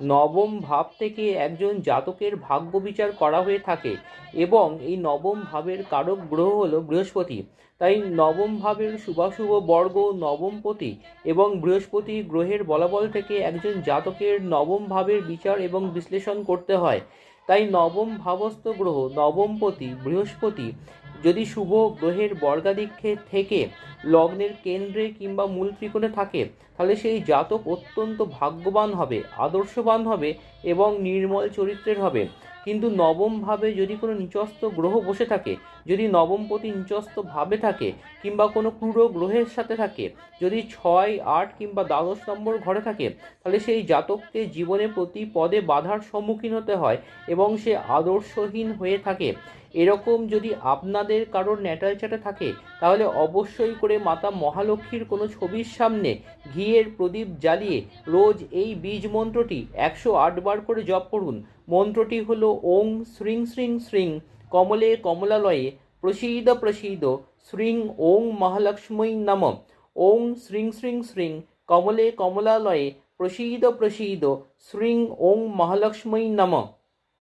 নবম ভাব থেকে একজন জাতকের ভাগ্য বিচার করা হয়ে থাকে এবং এই নবম ভাবের কারক গ্রহ হলো বৃহস্পতি। তাই নবম ভাবের শুভাশুভ বর্গ নবমপতি এবং বৃহস্পতি গ্রহের বলাবল থেকে একজন জাতকের নবম ভাবের বিচার এবং বিশ্লেষণ করতে হয়। তাই নবম ভাবস্থ গ্রহ নবমপতি বৃহস্পতি যদি শুভ গ্রহের বর্গাদিক্ষে থেকে লগ্নের কেন্দ্রে কিংবা মূল ত্রিকোণে থাকে, তাহলে সেই জাতক অত্যন্ত ভাগ্যবান হবে, আদর্শবান হবে এবং নির্মল চরিত্রের হবে। কিন্তু নবম ভাবে যদি কোনো নিচস্থ গ্রহ বসে থাকে, যদি নবমপতি নিচস্থ ভাবে থাকে কিংবা কোনো ক্রূর গ্রহের সাথে থাকে, যদি ছয়, আট কিংবা দ্বাদশ নম্বর ঘরে থাকে, তাহলে সেই জাতককে জীবনে প্রতি পদে বাধার সম্মুখীন হতে হয় এবং সে আদর্শহীন হয়ে থাকে। এরকম যদি আপনাদের কারোর ন্যাটাল চ্যাটে থাকে, তাহলে অবশ্যই করে মাতা মহালক্ষ্মীর কোনো ছবির সামনে ঘিয়ের প্রদীপ জ্বালিয়ে রোজ এই বীজ মন্ত্রটি একশো আটবার করে জপ করুন। মন্ত্রটি হলো ওং শ্রিং শ্রিং শ্রিং কমলে কমলালয়ে প্রসীদ প্রসীদ শ্রিং ওং মহালক্ষ্মী নম। ওং শ্রিং শ্রিং শ্রিং কমলে কমলালয়ে প্রসীদ প্রসীদ শ্রিং ওং মহালক্ষ্মী নম।